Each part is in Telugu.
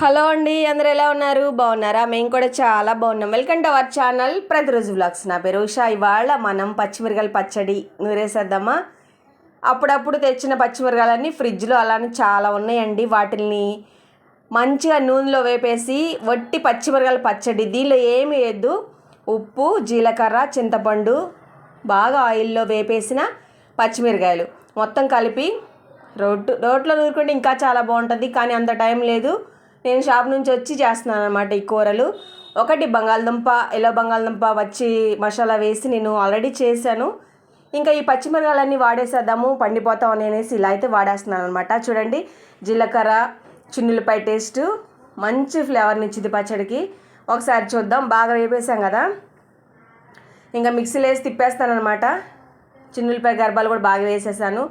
హలో అండి అందరు ఎలా ఉన్నారు? బాగున్నారా? మేము కూడా చాలా బాగున్నాం. వెల్కమ్ టు అవర్ ఛానల్ ప్రతిరోజు వ్లాగ్స్. నా పేరు ఉషా. ఇవాళ మనం పచ్చిమిరకాయల పచ్చడి నూరేసేద్దామా? అప్పుడప్పుడు తెచ్చిన పచ్చిమిరకాయలన్నీ ఫ్రిడ్జ్లో అలానే చాలా ఉన్నాయండి. వాటిని మంచిగా నూనెలో వేపేసి వట్టి పచ్చిమిరకాయల పచ్చడి. దీనిలో ఏమి వేయద్దు. ఉప్పు జీలకర్ర చింతపండు బాగా ఆయిల్లో వేపేసిన పచ్చిమిరకాయలు. మొత్తం కలిపి రోడ్డు రోట్లో నూరుకుంటే ఇంకా చాలా బాగుంటుంది. కానీ అంత టైం లేదు. నేను షాప్ నుంచి వచ్చి చేస్తున్నాను అనమాట ఈ కూరలు. ఒకటి బంగాళదుంప ఎల్లో బంగాళదుంప వచ్చి మసాలా వేసి నేను ఆల్రెడీ చేశాను. ఇంకా ఈ పచ్చిమిరకాయలన్నీ వాడేసేద్దాము పండిపోతాం అనేసి ఇలా అయితే వాడేస్తున్నాను అనమాట చూడండి జీలకర్ర చున్నులపై టేస్ట్ మంచి ఫ్లేవర్ని ఇచ్చింది పచ్చడికి. ఒకసారి చూద్దాం బాగా వేపేసాం కదా. ఇంకా మిక్సీలో వేసి తిప్పేస్తాను అనమాట చిన్నులపై గర్భాలు కూడా బాగా వేసేసాను.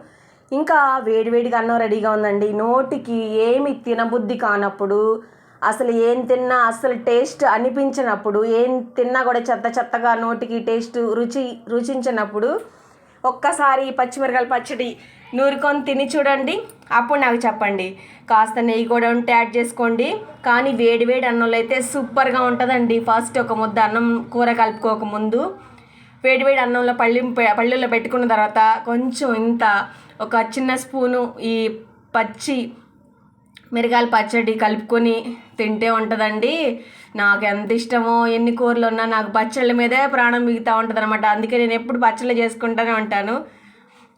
ఇంకా వేడివేడిగా అన్నం రెడీగా ఉందండి. నోటికి ఏమి తినబుద్ధి కానప్పుడు అసలు ఏం తిన్నా అసలు టేస్ట్ అనిపించినప్పుడు ఏం తిన్నా కూడా చెత్త చెత్తగా నోటికి టేస్ట్ రుచి రుచించినప్పుడు ఒక్కసారి పచ్చిమిరకాయల పచ్చడి నూరుకొని తిని చూడండి. అప్పుడు నాకు చెప్పండి. కాస్త నెయ్యి కూడా ఉంటే యాడ్ చేసుకోండి. కానీ వేడి వేడి అన్నంలో అయితే సూపర్గా ఉంటుందండి. ఫస్ట్ ఒక ముద్ద అన్నం కూర కలుపుకోక ముందు వేడివేడి అన్నంలో పల్లి పళ్ళుల్లో పెట్టుకున్న తర్వాత కొంచెం ఇంత ఒక చిన్న స్పూను ఈ పచ్చి మిరగాయల పచ్చడి కలుపుకొని తింటే ఉంటుందండి. నాకు ఎంత ఇష్టమో ఎన్ని కూరలు ఉన్నా నాకు పచ్చళ్ళ మీదే ప్రాణం మిగుతూ ఉంటుంది అనమాట అందుకే నేను ఎప్పుడు పచ్చళ్ళు చేసుకుంటూనే ఉంటాను.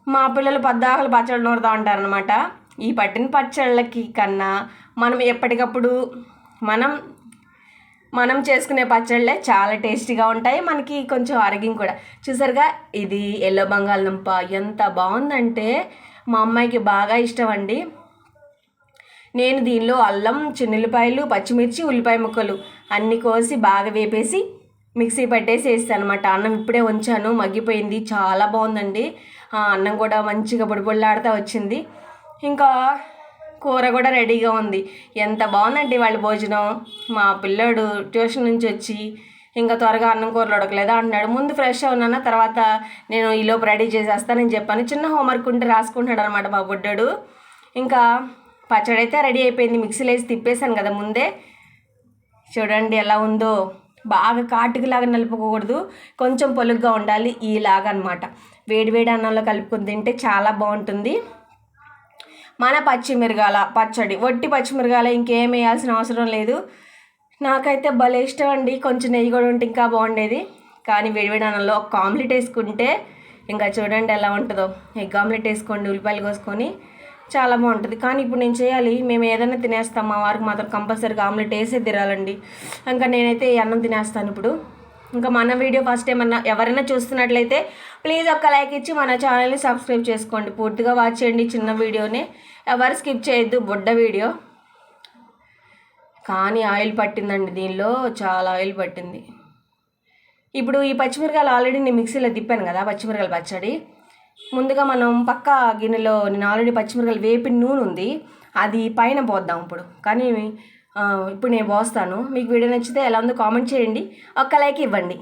మా పిల్లలు పద్దాకలు పచ్చళ్ళు నూరుతూ ఉంటారనమాట ఈ పట్టిన పచ్చళ్ళకి కన్నా మనం ఎప్పటికప్పుడు మనం మనం చేసుకునే పచ్చళ్ళే చాలా టేస్టీగా ఉంటాయి. మనకి కొంచెం ఆరోగ్యం కూడా. చూసారుగా ఇది ఎల్లో బంగాళదుంప ఎంత బాగుందంటే మా అమ్మాయికి బాగా ఇష్టం అండి. నేను దీనిలో అల్లం చిన్నులపాయలు పచ్చిమిర్చి ఉల్లిపాయ ముక్కలు అన్నీ కోసి బాగా వేపేసి మిక్సీ పట్టేసి వేస్తాను అనమాట అన్నం ఇప్పుడే ఉంచాను మగ్గిపోయింది చాలా బాగుందండి. అన్నం కూడా మంచిగా పొడి వచ్చింది. ఇంకా కూర కూడా రెడీగా ఉంది. ఎంత బాగుందండి వాళ్ళ భోజనం. మా పిల్లోడు ట్యూషన్ నుంచి వచ్చి ఇంకా త్వరగా అన్నం కూరలు ఉడకలేదా అంటున్నాడు. ముందు ఫ్రెష్ అవునా తర్వాత నేను ఈలోపు రెడీ చేసేస్తానని చెప్పాను. చిన్న హోంవర్క్ ఉంటే రాసుకుంటున్నాడు అనమాట మా బుడ్డోడు. ఇంకా పచ్చడి అయితే రెడీ అయిపోయింది. మిక్సీలో వేసి తిప్పేశాను కదా ముందే. చూడండి ఎలా ఉందో. బాగా కాటుకులాగా నలుపుకోకూడదు. కొంచెం పొలుగ్గా ఉండాలి. ఈలాగా అనమాట వేడివేడి అన్నంలో కలుపుకొని తింటే చాలా బాగుంటుంది. మన పచ్చిమిరగాల పచ్చడి. వట్టి పచ్చిమిరగాల ఇంకేం వేయాల్సిన అవసరం లేదు. నాకైతే భలే ఇష్టం అండి. కొంచెం నెయ్యి కూడా ఉంటే ఇంకా బాగుండేది. కానీ వేడివేడి అన్నంలో ఒక ఆమ్లెట్ వేసుకుంటే ఇంకా చూడండి ఎలా ఉంటుందో. ఎగ్ ఆమ్లెట్ వేసుకోండి ఉల్లిపాయలు కోసుకొని చాలా బాగుంటుంది. కానీ ఇప్పుడు నేను చేయాలి. మేము ఏదైనా తినేస్తాం. మా వారికి మాత్రం కంపల్సరీగా ఆమ్లెట్ వేసే తిరాలండి ఇంకా నేనైతే ఈ అన్నం తినేస్తాను ఇప్పుడు. ఇంకా మన వీడియో ఫస్ట్ ఏమన్నా ఎవరైనా చూస్తున్నట్లయితే ప్లీజ్ ఒక్క లైక్ ఇచ్చి మన ఛానల్ని సబ్స్క్రైబ్ చేసుకోండి. పూర్తిగా వాచ్ చేయండి చిన్న వీడియోని. ఎవరు స్కిప్ చేయొద్దు బుడ్డ వీడియో. కానీ ఆయిల్ పట్టిందండి దీనిలో చాలా ఆయిల్ పట్టింది. ఇప్పుడు ఈ పచ్చిమిరకాయలు ఆల్రెడీ నేను మిక్సీలో తిప్పాను కదా పచ్చిమిరకాయలు పచ్చడి. ముందుగా మనం పక్క గిన్నెలో నేను ఆల్రెడీ పచ్చిమిరకాయలు వేపి నూనె ఉంది. అది పైన పోద్దాం ఇప్పుడు. కానీ ఇప్పుడు నేను పోస్తాను. మీకు వీడియో నచ్చితే ఎలా ఉందో కామెంట్ చేయండి. ఒక్క లైక్ ఇవ్వండి.